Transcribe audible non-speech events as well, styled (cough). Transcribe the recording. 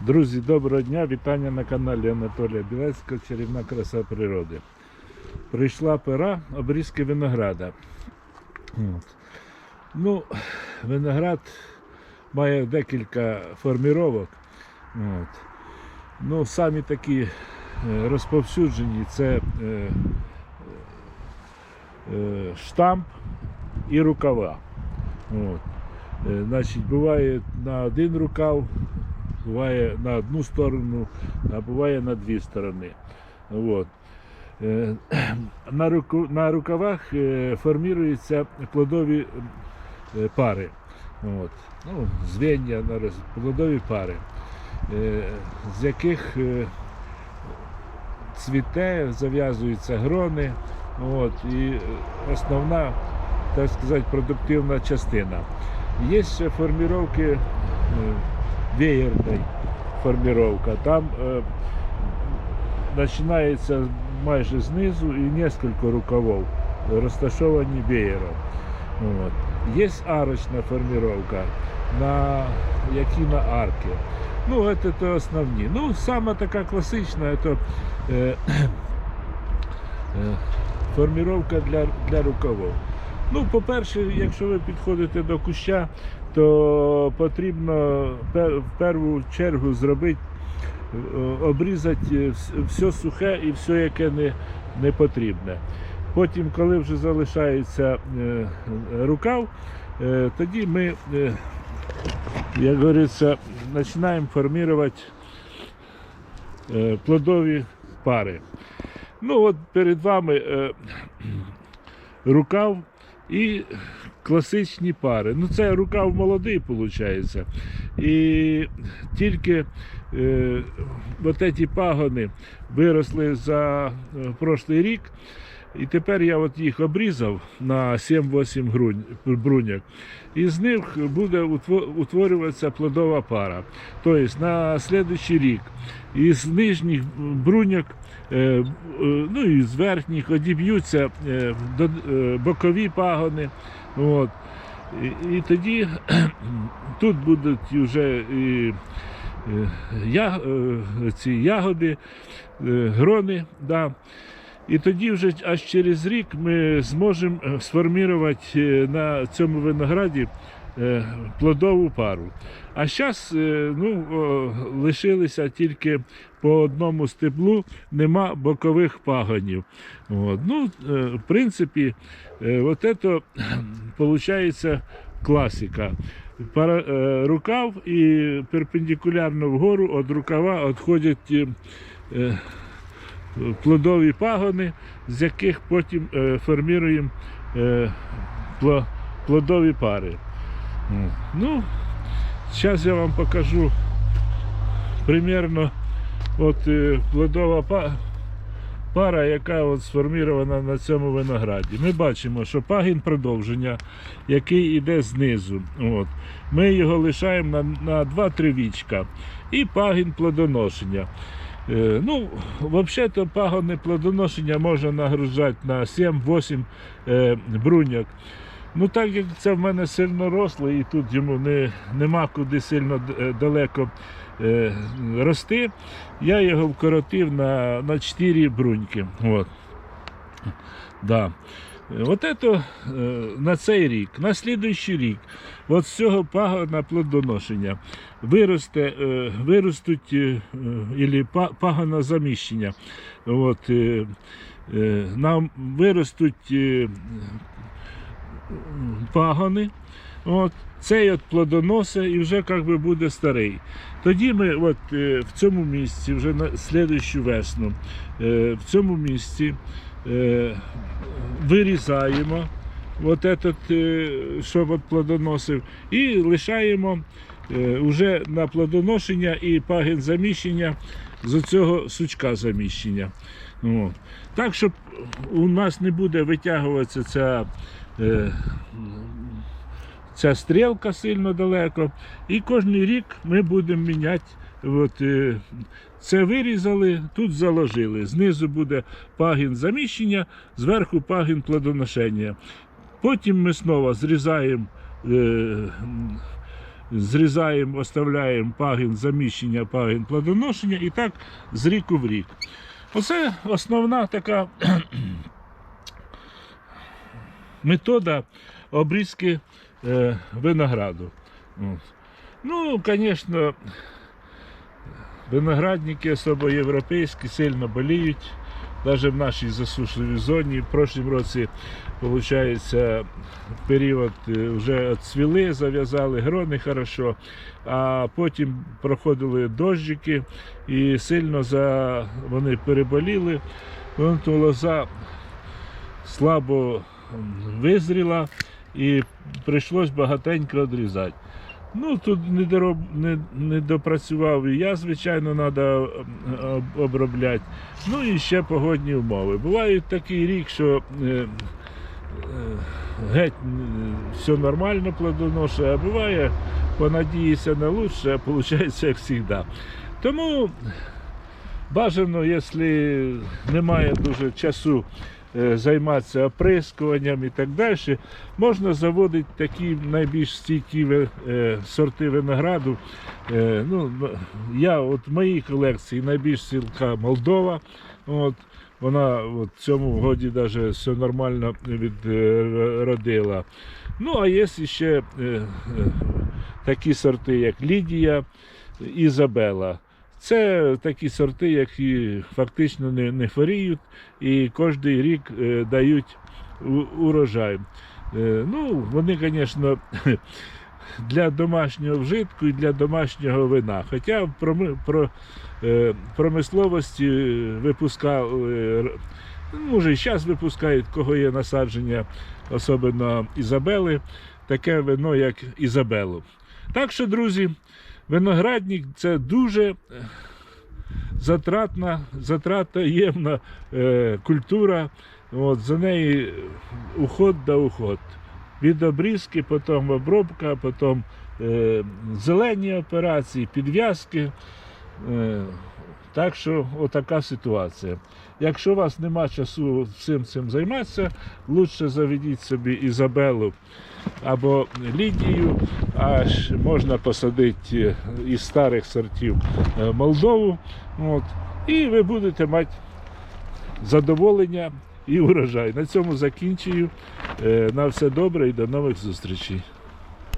Друзі, доброго дня! Вітання на каналі Анатолія Білецького Чарівна краса природи. Прийшла пора обрізки винограда. От. Ну, виноград має декілька форміровок. От. Ну, самі такі е, розповсюджені це е, е, штамп і рукава. От. Е, Значить, буває на один рукав, буває на одну сторону, а буває на дві сторони. От. Е, (clears throat) На, руку, на рукавах е, формуються плодові е, пари. От. Ну, роз- плодові пари, з яких цвіте, зав'язуються грони. От, і основна, так сказати, продуктивна частина. Є ще форміровки веєрної форміровка. Там е, починається майже знизу і кілька рукавов розташовані веєром. От. Є арочна форміровка, на, які на арки. Ну, це то основні. Ну, саме така класична, це е, е, (clears throat) форміровка для, для рукавов. Ну, по-перше, якщо ви підходите до куща, то потрібно в першу чергу зробити, е, обрізати е, все сухе і все, яке не, не потрібне. Потім, коли вже залишається е, рукав, тоді ми, як говориться, починаємо формувати плодові пари. Ну, от перед вами рукав і класичні пари. Ну, це рукав молодий, виходить. І тільки е, от ці пагони виросли за е, прошлий рік. І тепер я от їх обрізав на 7-8 грунь- бруньок. І з них буде утворюватися плодова пара. Тобто на слідуючий рік із нижніх бруньок, е, е, ну і з верхніх одіб'ються е, бокові пагони. От. І, тоді (clears throat) тут будуть вже і, ці ягоди, грони. Да. І тоді вже аж через рік ми зможемо е, сформувати е, на цьому винограді е, плодову пару. А зараз ну, лишилися тільки по одному стеблу, нема бокових пагонів. От. Ну, в принципі, от це виходить (clears throat) класика. Рукав і перпендикулярно вгору від рукава відходять плодові пагони, з яких потім е, формуємо е, плодові пари. Ну, зараз я вам покажу примерно от, е, плодова пара, яка от сформірована на цьому винограді. Ми бачимо, що пагін продовження, який йде знизу. От. Ми його лишаємо на, на 2-3 вічка. І пагін плодоношення. Е, Ну, взагалі-то пагони плодоношення можна нагружати на 7-8 е, бруньок. Ну, так як це в мене сильно росло, і тут йому не, нема куди сильно е, далеко е, рости, я його вкоротив на, на 4 бруньки. От. Да. Е, От це е, на цей рік, на слідуючий рік, от з цього пагона плодоношення виросте, е, виростуть ілі пагона заміщення. От, нам виростуть пагони. От, цей от плодоносе і вже як би буде старий. Тоді ми от, е, в цьому місці, вже на слідущу весну, е, в цьому місці е, вирізаємо от этот, е, що от плодоносив, і лишаємо е, вже на плодоношення і пагін заміщення з цього сучка заміщення. От. Так, щоб у нас не буде витягуватися ця, е, ця стрілка сильно далеко. І кожен рік ми будемо міняти. От, е, це вирізали, тут заложили. Знизу буде пагін заміщення, зверху пагін плодоношення. Потім ми знову зрізаємо е, зрізаємо, оставляємо пагін заміщення, пагін плодоношення і так з ріку в рік. Оце основна така (clears throat) метода обрізки е, винограду. Ну, звісно, виноградники, особо європейські, сильно боліють. Навіть в нашій засушливій зоні. В прошлому році, виходить, період е, вже відцвіли, зав'язали грони хорошо, а потім проходили дощики і сильно за... вони переболіли. То лоза слабо визріла і прийшлось багатенько відрізати. Ну, тут не, дороб, не, не допрацював і я, звичайно, треба обробляти. Ну і ще погодні умови. Бувають такий рік, що е, е, геть все нормально плодоношує, а буває, понадієшся на лучше, а виходить, як завжди. Тому бажано, якщо немає дуже часу займатися оприскуванням і так далі, можна заводити такі найбільш стійкі е, сорти винограду. Е, Ну, я от в моїй колекції найбільш сілка Молдова. От, вона в цьому годі навіть все нормально відродила. Ну, а є ще е, е, такі сорти, як Лідія, Ізабела. Це такі сорти, які фактично не, не хворіють і кожен рік е, дають урожай. Е, ну, вони, звісно, (laughs) для домашнього вжитку і для домашнього вина. Хоча в е, промисловості випускали, може і зараз випускають, кого є насадження, особливо Ізабели, таке вино, як Ізабелу. Так що, друзі, виноградник це дуже е, затратна, затратоємна е, культура. От, за неї уход да уход. Від обрізки, потім обробка, потім е, зелені операції, підв'язки. Е, так що отака ситуація. Якщо у вас нема часу всім цим займатися, лучше заведіть собі Ізабелу або Лідію, аж можна посадити е, із старих сортів е, Молдову. От, і ви будете мати задоволення і урожай. На цьому закінчую. На все добре і до нових зустрічей.